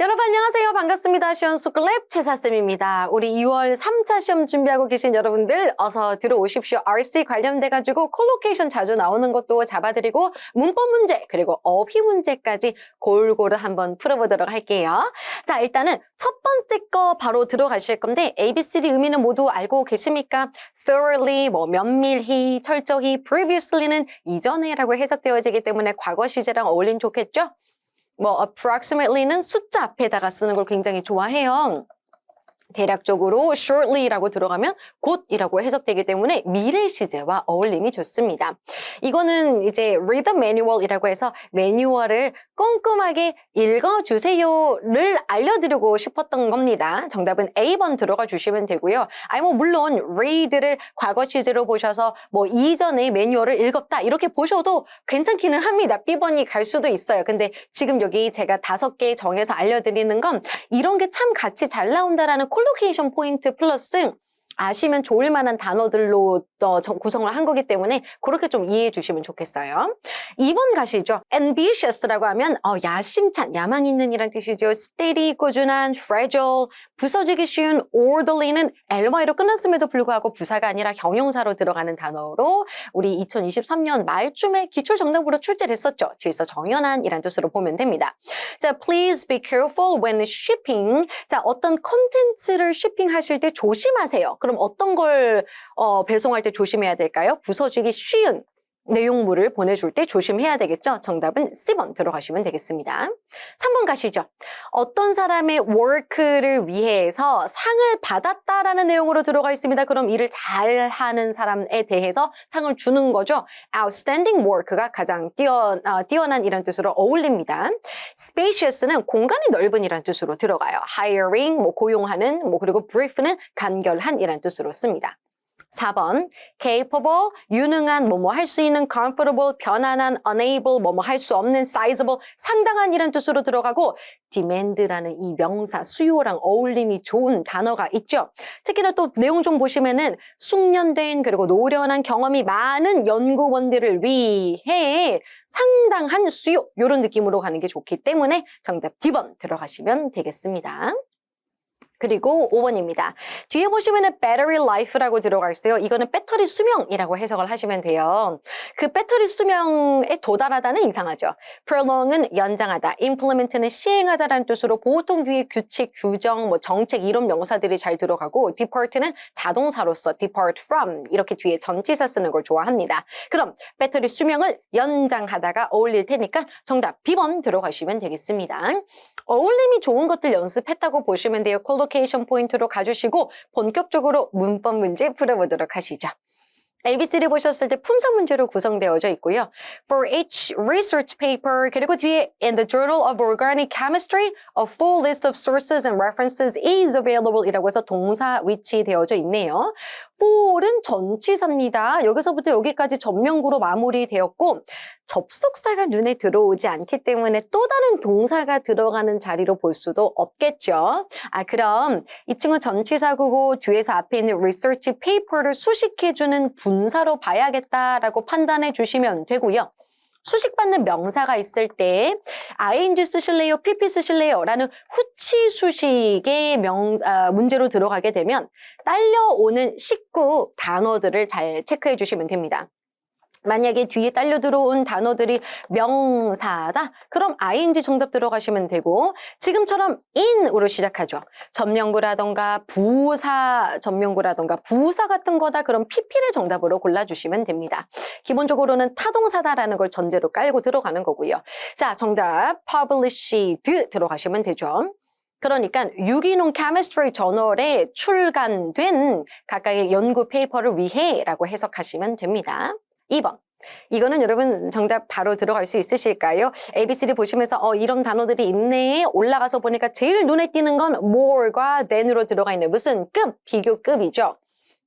여러분 안녕하세요. 반갑습니다. 시험 스쿨랩 최사쌤입니다. 우리 2월 3차 시험 준비하고 계신 여러분들 어서 들어오십시오. RC 관련돼가지고 콜로케이션 자주 나오는 것도 잡아드리고 문법 문제 그리고 어휘 문제까지 골고루 한번 풀어보도록 할게요. 자 일단은 첫 번째 거 바로 들어가실 건데 ABCD 의미는 모두 알고 계십니까? thoroughly, 뭐 면밀히, 철저히, previously는 이전에라고 해석되어지기 때문에 과거 시제랑 어울리면 좋겠죠? 뭐 approximately는 숫자 앞에다가 쓰는 걸 굉장히 좋아해요. 대략적으로 shortly라고 들어가면 곧이라고 해석되기 때문에 미래 시제와 어울림이 좋습니다. 이거는 이제 read the manual이라고 해서 매뉴얼을 꼼꼼하게 읽어주세요를 알려드리고 싶었던 겁니다. 정답은 A번 들어가 주시면 되고요. 아니 뭐 물론 read를 과거 시제로 보셔서 뭐 이전에 매뉴얼을 읽었다 이렇게 보셔도 괜찮기는 합니다. B번이 갈 수도 있어요. 근데 지금 여기 제가 다섯 개 정해서 알려드리는 건 이런 게 참 같이 잘 나온다라는 콜로케이션 포인트 플러스 아시면 좋을 만한 단어들로 구성을 한 거기 때문에 그렇게 좀 이해해 주시면 좋겠어요. 2번 가시죠. ambitious라고 하면 어, 야심찬, 야망 있는 이란 뜻이죠. steady, 꾸준한, fragile, 부서지기 쉬운, orderly는 ly로 끝났음에도 불구하고 부사가 아니라 형용사로 들어가는 단어로 우리 2023년 말쯤에 기출 정답으로 출제를 했었죠. 질서 정연한 이란 뜻으로 보면 됩니다. 자, please be careful when shipping. 자, 어떤 컨텐츠를 shipping하실 때 조심하세요. 그럼 어떤 걸 어, 배송할 때 조심해야 될까요? 부서지기 쉬운 내용물을 보내줄 때 조심해야 되겠죠? 정답은 C번 들어가시면 되겠습니다. 3번 가시죠. 어떤 사람의 work를 위해서 상을 받았다라는 내용으로 들어가 있습니다. 그럼 일을 잘하는 사람에 대해서 상을 주는 거죠. outstanding work가 가장 뛰어, 어, 뛰어난 이란 뜻으로 어울립니다. spacious는 공간이 넓은 이란 뜻으로 들어가요. hiring, 뭐 고용하는, 뭐 그리고 brief는 간결한 이란 뜻으로 씁니다. 4번 capable, 유능한, 뭐뭐 할 수 있는 comfortable, 편안한, unable, 뭐뭐 할 수 없는 sizable, 상당한 이란 뜻으로 들어가고 demand라는 이 명사, 수요랑 어울림이 좋은 단어가 있죠. 특히나 또 내용 좀 보시면은 숙련된 그리고 노련한 경험이 많은 연구원들을 위해 상당한 수요 이런 느낌으로 가는 게 좋기 때문에 정답 D번 들어가시면 되겠습니다. 그리고 5번입니다. 뒤에 보시면은 battery life라고 들어가 있어요. 이거는 배터리 수명이라고 해석을 하시면 돼요. 그 배터리 수명에 도달하다는 이상하죠. prolong은 연장하다, implement는 시행하다라는 뜻으로 보통 뒤에 규칙, 규정, 뭐 정책 이런 명사들이 잘 들어가고 depart는 자동사로서 depart from 이렇게 뒤에 전치사 쓰는 걸 좋아합니다. 그럼 배터리 수명을 연장하다가 어울릴 테니까 정답 B번 들어가시면 되겠습니다. 어울림이 좋은 것들 연습했다고 보시면 돼요. 케이션 포인트로 가주시고 본격적으로 문법 문제 풀어보도록 하시죠. ABC를 보셨을 때 품사 문제로 구성되어져 있고요. For each research paper 그리고 뒤에 In the Journal of Organic Chemistry, a full list of sources and references is available 이라고 해서 동사 위치되어져 있네요. For은 전치사입니다. 여기서부터 여기까지 전명구로 마무리되었고 접속사가 눈에 들어오지 않기 때문에 또 다른 동사가 들어가는 자리로 볼 수도 없겠죠. 아 그럼 이 친구 전치사구고 뒤에서 앞에 있는 research paper를 수식해주는 분사로 봐야겠다라고 판단해 주시면 되고요. 수식받는 명사가 있을 때 ing 쓰실래요, pp 쓰실래요? 라는 후치 수식의 명, 아, 문제로 들어가게 되면 딸려오는 식구 단어들을 잘 체크해 주시면 됩니다. 만약에 뒤에 딸려 들어온 단어들이 명사다? 그럼 ing 정답 들어가시면 되고 지금처럼 in으로 시작하죠. 전명구라던가 부사 전명구라던가 부사 같은 거다 그럼 pp를 정답으로 골라주시면 됩니다. 기본적으로는 타동사다라는 걸 전제로 깔고 들어가는 거고요. 자 정답 published 들어가시면 되죠. 그러니까 유기농 케미스트리 저널에 출간된 각각의 연구 페이퍼를 위해 라고 해석하시면 됩니다. 2번. 이거는 여러분 정답 바로 들어갈 수 있으실까요? ABCD 보시면서 어 이런 단어들이 있네 올라가서 보니까 제일 눈에 띄는 건 more과 than으로 들어가 있는 무슨 급 비교급이죠.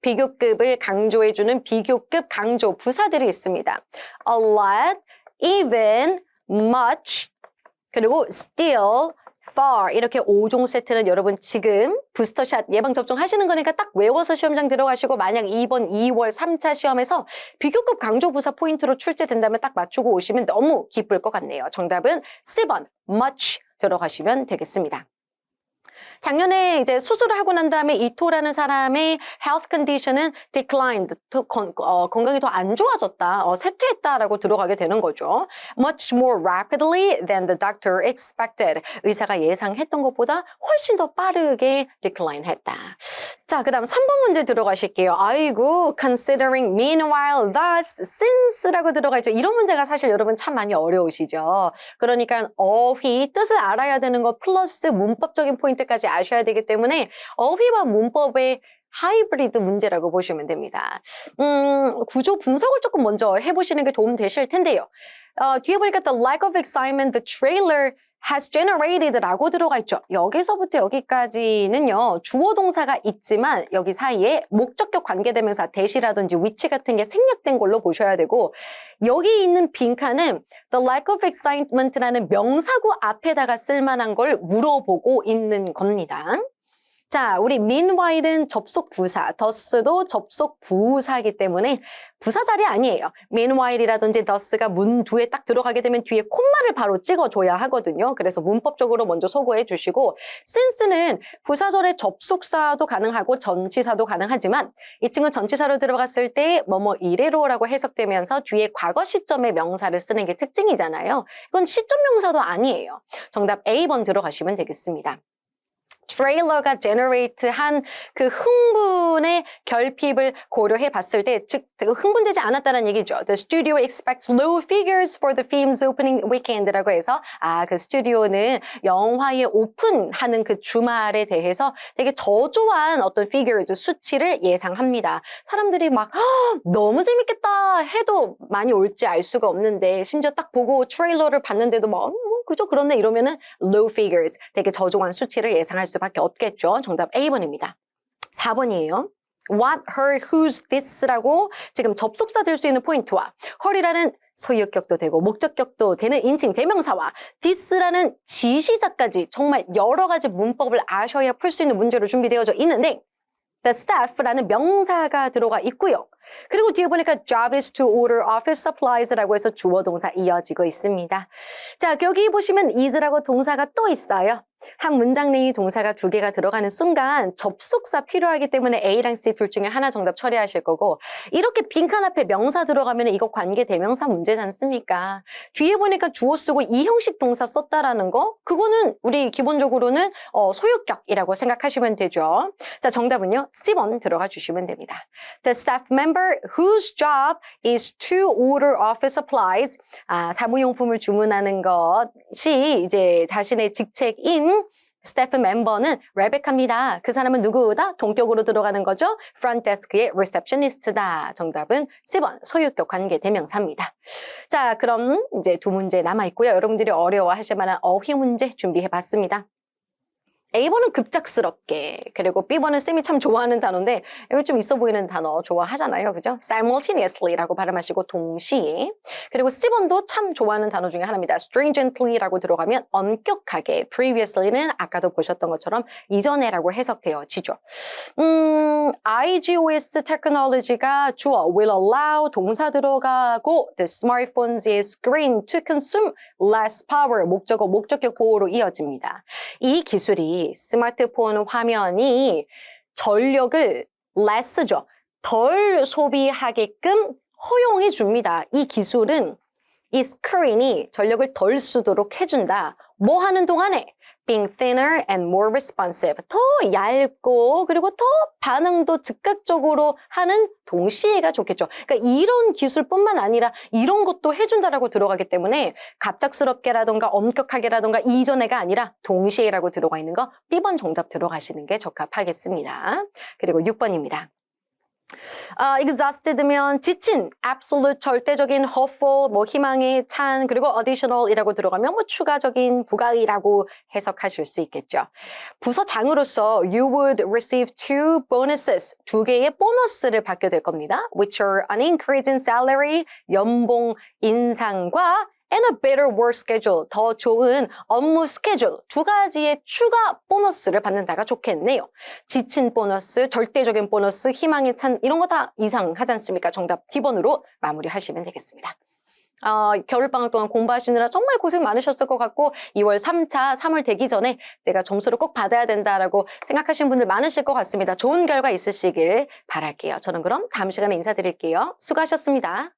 비교급을 강조해주는 비교급 강조 부사들이 있습니다. a lot, even, much, 그리고 still, far 이렇게 5종 세트는 여러분 지금 부스터샷 예방접종 하시는 거니까 딱 외워서 시험장 들어가시고 만약 이번 2월 3차 시험에서 비교급 강조 부사 포인트로 출제된다면 딱 맞추고 오시면 너무 기쁠 것 같네요. 정답은 C번 much 들어가시면 되겠습니다. 작년에 이제 수술을 하고 난 다음에 이토라는 사람의 health condition은 declined, 더 건, 어, 건강이 더 안 좋아졌다, 어, 쇠퇴했다라고 들어가게 되는 거죠. Much more rapidly than the doctor expected. 의사가 예상했던 것보다 훨씬 더 빠르게 decline했다. 자, 그 다음 3번 문제 들어가실게요. 아이고, considering, meanwhile, thus, since라고 들어가 있죠. 이런 문제가 사실 여러분 참 많이 어려우시죠. 그러니까 어휘, 뜻을 알아야 되는 것 플러스 문법적인 포인트까지 아셔야 되기 때문에 어휘와 문법의 하이브리드 문제라고 보시면 됩니다. 음, 구조 분석을 조금 먼저 해보시는 게 도움 되실 텐데요. 어, 뒤에 보니까 the lack of excitement the trailer has generated 라고 들어가 있죠. 여기서부터 여기까지는요, 주어 동사가 있지만 여기 사이에 목적격 관계대명사 대시라든지 위치 같은 게 생략된 걸로 보셔야 되고, 여기 있는 빈칸은 the lack of excitement라는 명사구 앞에다가 쓸만한 걸 물어보고 있는 겁니다. 자, 우리 meanwhile은 접속 부사, thus도 접속 부사이기 때문에 부사 자리 아니에요. meanwhile이라든지 thus가 문 뒤에 딱 들어가게 되면 뒤에 콤마를 바로 찍어줘야 하거든요. 그래서 문법적으로 먼저 소거해 주시고 since는 부사절의 접속사도 가능하고 전치사도 가능하지만 이 친구 전치사로 들어갔을 때 뭐뭐 이래로라고 해석되면서 뒤에 과거 시점의 명사를 쓰는 게 특징이잖아요. 이건 시점 명사도 아니에요. 정답 A번 들어가시면 되겠습니다. 트레일러가 제너레이트한 그 흥분의 결핍을 고려해 봤을 때, 즉, 그 흥분되지 않았다는 얘기죠. The studio expects low figures for the film's opening weekend라고 해서, 아, 그 스튜디오는 영화의 오픈하는 그 주말에 대해서 되게 저조한 어떤 figures, 수치를 예상합니다. 사람들이 막, "헉, 너무 재밌겠다 해도 많이 올지 알 수가 없는데, 심지어 딱 보고 트레일러를 봤는데도 막, 어, 뭐, 그죠? 그렇네. 이러면은 low figures, 되게 저조한 수치를 예상할 수 밖에 없겠죠. 정답 A번입니다. 4번이에요. What, her, whose, this라고 지금 접속사 될 수 있는 포인트와 her이라는 소유격도 되고 목적격도 되는 인칭 대명사와 this라는 지시사까지 정말 여러 가지 문법을 아셔야 풀 수 있는 문제로 준비되어져 있는데 the staff라는 명사가 들어가 있고요. 그리고 뒤에 보니까 job is to order office supplies라고 해서 주어 동사 이어지고 있습니다. 자, 여기 보시면 is라고 동사가 또 있어요. 한 문장 내에 동사가 두 개가 들어가는 순간 접속사 필요하기 때문에 A랑 C 둘 중에 하나 정답 처리하실 거고 이렇게 빈칸 앞에 명사 들어가면 이거 관계 대명사 문제지 않습니까? 뒤에 보니까 주어 쓰고 이 형식 동사 썼다라는 거 그거는 우리 기본적으로는 어, 소유격이라고 생각하시면 되죠. 자, 정답은요. C번 들어가 주시면 됩니다. The staff member whose job is to order office supplies 아, 사무용품을 주문하는 것이 이제 자신의 직책인 스태프 멤버는 레베카입니다. 그 사람은 누구다? 동격으로 들어가는 거죠. front desk의 receptionist다. 정답은 C번 소유격 관계 대명사입니다. 자, 그럼 이제 두 문제 남아 있고요. 여러분들이 어려워하실 만한 어휘 문제 준비해 봤습니다. A번은 급작스럽게 그리고 B번은 쌤이 참 좋아하는 단어인데 여기 좀 있어 보이는 단어 좋아하잖아요. 그죠? simultaneously라고 발음하시고 동시에 그리고 C번도 참 좋아하는 단어 중에 하나입니다. stringently라고 들어가면 엄격하게 previously는 아까도 보셨던 것처럼 이전에라고 해석되어지죠. 음, IGOS technology가 주어 will allow 동사 들어가고 the smartphone's screen to consume less power 목적어 목적격 보호로 이어집니다. 이 기술이 스마트폰 화면이 전력을 less죠. 덜 소비하게끔 허용해 줍니다. 이 기술은 이 스크린이 전력을 덜 쓰도록 해준다. 뭐 하는 동안에? Being thinner and more responsive. 더 얇고 그리고 더 반응도 즉각적으로 하는 동시에가 좋겠죠. 그러니까 이런 기술뿐만 아니라 이런 것도 해준다라고 들어가기 때문에 갑작스럽게라던가 엄격하게라던가 이전에가 아니라 동시에라고 들어가 있는 거 B번 정답 들어가시는 게 적합하겠습니다. 그리고 6번입니다. 아, exhausted면 지친, absolute 절대적인 hopeful, 뭐 희망에 찬, 그리고 additional이라고 들어가면 뭐 추가적인 부가의라고 해석하실 수 있겠죠. 부서장으로서 you would receive two bonuses, 두 개의 보너스를 받게 될 겁니다. which are an increase in salary, 연봉 인상과 and a better work schedule, 더 좋은 업무 스케줄 두 가지의 추가 보너스를 받는다가 좋겠네요. 지친 보너스, 절대적인 보너스, 희망에 찬 이런 거 다 이상하지 않습니까? 정답 D번으로 마무리하시면 되겠습니다. 어, 겨울방학 동안 공부하시느라 정말 고생 많으셨을 것 같고 2월 3차 3월 되기 전에 내가 점수를 꼭 받아야 된다라고 생각하시는 분들 많으실 것 같습니다. 좋은 결과 있으시길 바랄게요. 저는 그럼 다음 시간에 인사드릴게요. 수고하셨습니다.